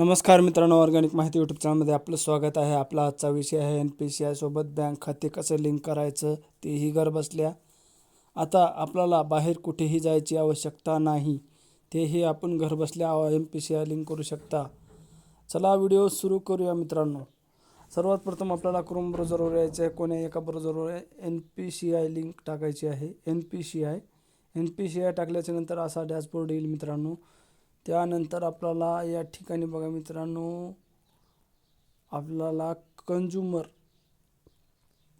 नमस्कार मित्रांनो ऑर्गॅनिक माहिती यूट्यूब चॅनलमध्ये आपलं स्वागत आहे. आपला आजचा विषय आहे एन पी सी आयसोबत बँक खाते कसं लिंक करायचं तेही घर बसल्या आता आपल्याला बाहेर कुठेही जायची आवश्यकता नाही तेही आपण घर बसल्या M P C I link करू शकता. चला व्हिडिओ सुरू करूया मित्रांनो. सर्वात प्रथम आपल्याला क्रोम ब्राउझरवर यायचं आहे कोण्या एका ब्राउझरवर N P C I link टाकायची आहे? N P C I N P C I टाकल्याच्यानंतर असा डॅशबोर्ड येईल मित्रांनो. त्यानंतर आपल्याला या ठिकाणी बघा मित्रांनो आपल्याला कंझ्युमर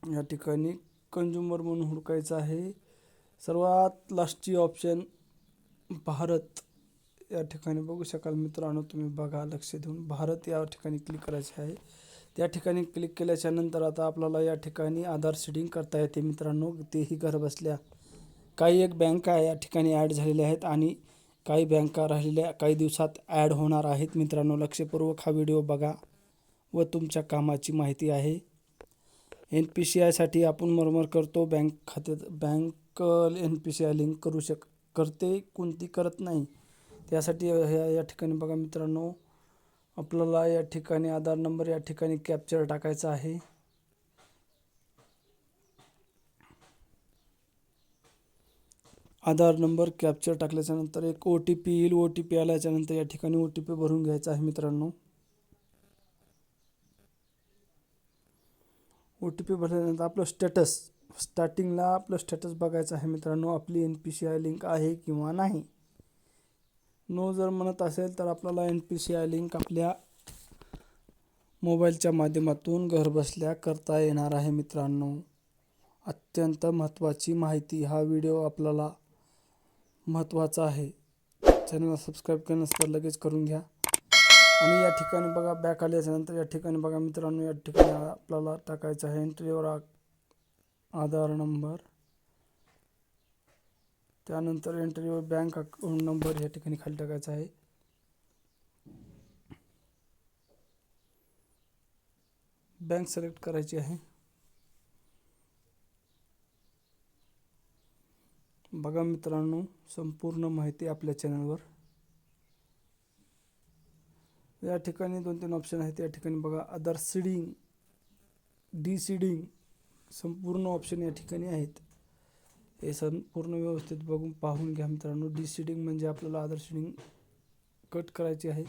या ठिकाणी कंझ्युमर म्हणून हुडकायचं आहे. सर्वात लास्टची ऑप्शन भारत. या ठिकाणी बघू शकाल मित्रांनो तुम्ही बघा लक्ष देऊन भारत या ठिकाणी क्लिक करायचे आहे. त्या ठिकाणी क्लिक केल्याच्यानंतर आता आपल्याला या ठिकाणी आधार सीडिंग करता येते मित्रांनो. तेही घरबसल्या काही एक बँका या ठिकाणी ॲड झालेल्या आहेत आणि काही बँका राहिलेल्या काही दिवसात ॲड होणार आहेत. मित्रांनो लक्षपूर्वक हा व्हिडिओ बघा व तुमच्या कामाची माहिती आहे. एन पी सी आयसाठी आपण मरमर करतो. बँक खात्यात bank N P C I link करू शक करते. कोणती करत नाही. त्यासाठी ह्या या ठिकाणी बघा मित्रांनो आपल्याला या ठिकाणी आधार नंबर या ठिकाणी कॅप्चर टाकायचा आहे. आधार नंबर कॅप्चर टाकल्याच्यानंतर एक ओ टी पी येईल. ओ टी पी आल्याच्यानंतर या ठिकाणी ओ टी पी भरून घ्यायचा आहे मित्रांनो. ओ टी पी भरल्यानंतर आपलं स्टेटस स्टार्टिंगला आपलं स्टेटस बघायचं आहे मित्रांनो. आपली N P C I link आहे किंवा नाही. नो जर म्हणत असेल तर आपल्याला N P C I link आपल्या मोबाईलच्या माध्यमातून घरबसल्या करता येणार आहे मित्रांनो. अत्यंत महत्त्वाची माहिती हा व्हिडिओ आपल्याला महत्त्वाचा आहे. चॅनलला सबस्क्राईब केलं तर लगेच करून घ्या. आणि या ठिकाणी बघा बॅक आल्याच्यानंतर या ठिकाणी बघा मित्रांनो या ठिकाणी आपल्याला टाकायचं आहे एंट्रीवर आधार नंबर त्यानंतर एंट्रीवर बँक अकाउंट नंबर या ठिकाणी खाली टाकायचा आहे. बँक सिलेक्ट करायची आहे. बघा मित्रांनो संपूर्ण माहिती आपल्या चॅनलवर. या ठिकाणी दोन तीन ऑप्शन आहेत. या ठिकाणी बघा अदर सीडिंग डी सीडिंग संपूर्ण ऑप्शन या ठिकाणी आहेत. हे संपूर्ण व्यवस्थित बघून पाहून घ्या मित्रांनो. डी सीडिंग म्हणजे आपल्याला अदर सीडिंग कट करायची आहे.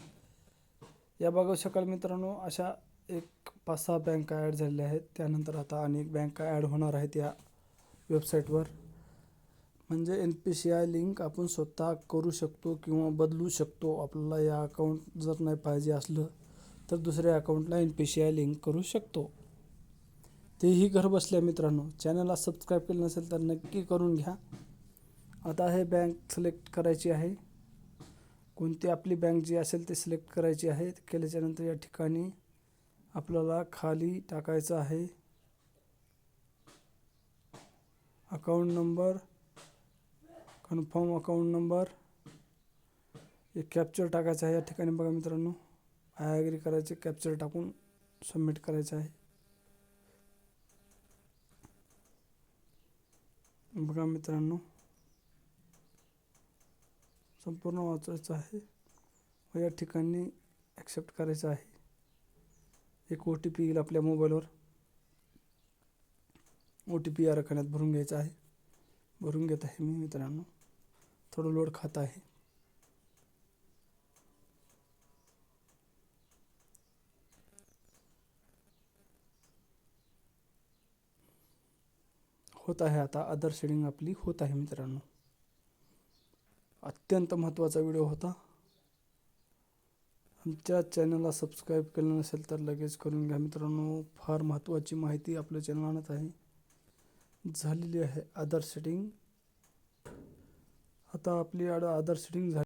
या बघू शकाल मित्रांनो अशा एक पाच सहा बँका ॲड झालेल्या आहेत. त्यानंतर आता अनेक बँका ॲड होणार आहेत या वेबसाईटवर म्हणजे N P C I link आपण स्वतः करू शकतो किंवा बदलू शकतो. आपल्याला या अकाउंट जर नाही पाहिजे असलं तर दुसऱ्या अकाउंटला N P C I link करू शकतो. तेही घर बसल्या मित्रांनो चॅनलला सबस्क्राईब केलं नसेल तर नक्की करून घ्या. आता हे बँक सिलेक्ट करायची आहे. कोणती आपली बँक जी असेल ते सिलेक्ट करायची आहे. केल्याच्यानंतर या ठिकाणी आपल्याला खाली टाकायचं आहे. Account number confirm account number एक कॅप्चर टाकायचं आहे या ठिकाणी बघा मित्रांनो. आय ॲग्री करायचे कॅप्चर टाकून सबमिट करायचं आहे. बघा मित्रांनो. संपूर्ण वाचायचं आहे व या ठिकाणी ॲक्सेप्ट करायचं आहे. एक ओ टी पी येईल आपल्या मोबाईलवर ओ टी पी या रखान्यात भरून घ्यायचा आहे. भरून घेत आहे मी मित्रांनो. थोडं लोड खात आहे. होत आहे आता अदर शेडिंग आपली होत आहे मित्रांनो. अत्यंत महत्त्वाचा व्हिडिओ होता. आमच्या चॅनलला सबस्क्राईब केलं नसेल तर लगेच करून घ्या मित्रांनो. फार महत्त्वाची माहिती आपल्या चॅनल आणत आहे. झालेली आहे आधार सेटिंग आता आपली आड आधार सेटिंग झाली.